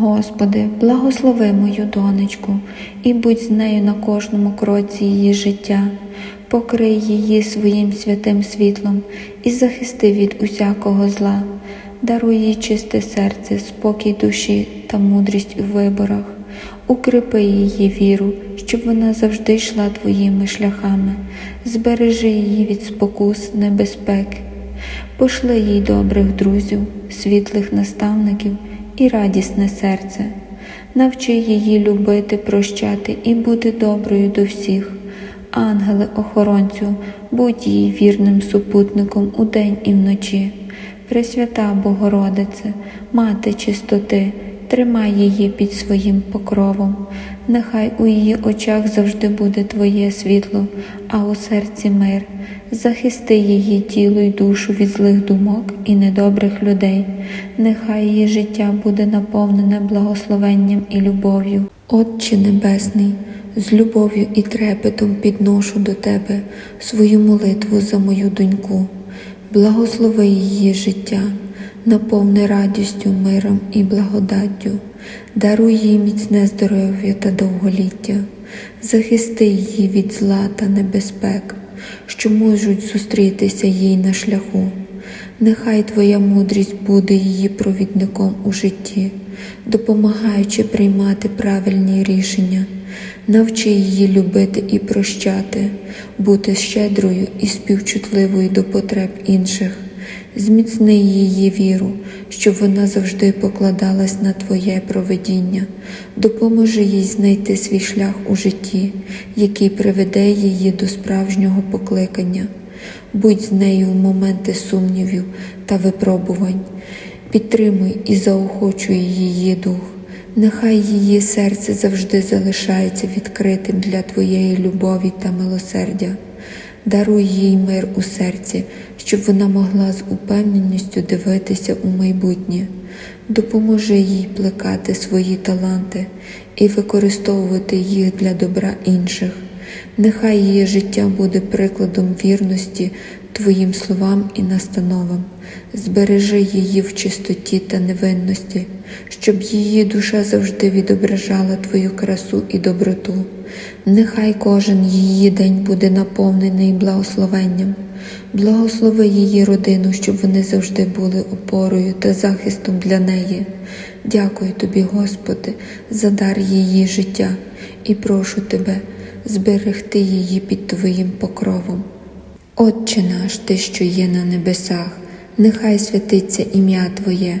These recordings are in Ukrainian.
Господи, благослови мою донечку і будь з нею на кожному кроці її життя, покрий її своїм святим світлом і захисти від усякого зла, даруй їй чисте серце, спокій душі та мудрість у виборах, укріпи її віру, щоб вона завжди йшла твоїми шляхами, збережи її від спокус, небезпеки. Пошли їй добрих друзів, світлих наставників і радісне серце. Навчи її любити, прощати і бути доброю до всіх. Ангеле охоронцю, будь їй вірним супутником удень і вночі. Пресвята Богородице, мати чистоти, тримай її під своїм покровом. Нехай у її очах завжди буде Твоє світло, а у серці мир. Захисти її тіло й душу від злих думок і недобрих людей. Нехай її життя буде наповнене благословенням і любов'ю. Отче Небесний, з любов'ю і трепетом підношу до Тебе свою молитву за мою доньку. Благослови її життя, наповни радістю, миром і благодаттю, даруй їй міцне здоров'я та довголіття, захисти її від зла та небезпек, що можуть зустрітися їй на шляху. Нехай Твоя мудрість буде її провідником у житті, допомагаючи приймати правильні рішення. Навчи її любити і прощати, бути щедрою і співчутливою до потреб інших. Зміцни її віру, щоб вона завжди покладалась на Твоє проведіння, допоможи їй знайти свій шлях у житті, який приведе її до справжнього покликання. Будь з нею в моменти сумнівів та випробувань, підтримуй і заохочуй її дух. Нехай її серце завжди залишається відкритим для Твоєї любові та милосердя. Даруй їй мир у серці, щоб вона могла з упевненістю дивитися у майбутнє. Допоможи їй плекати свої таланти і використовувати їх для добра інших. Нехай її життя буде прикладом вірності Твоїм словам і настановам. Збережи її в чистоті та невинності, щоб її душа завжди відображала Твою красу і доброту. Нехай кожен її день буде наповнений благословенням. Благослови її родину, щоб вони завжди були опорою та захистом для неї. Дякую тобі, Господи, за дар її життя і прошу Тебе зберегти її під Твоїм покровом. Отче наш, Ти, що є на небесах, нехай святиться ім'я Твоє,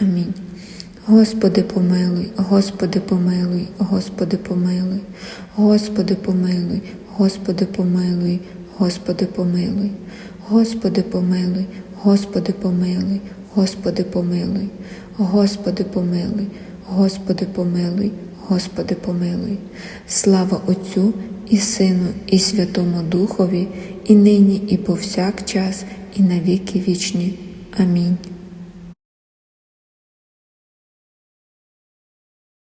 Амінь. Господи помилуй, Господи помилуй, Господи помилуй, Господи помилуй, Господи помилуй, Господи помилуй, Господи помилуй, Господи помилуй, Господи помилуй, Господи помилуй, Господи помилуй, Господи помилуй. Слава Отцю і Сину, і Святому Духові, і нині, і повсякчас, і на віки вічні. Амінь.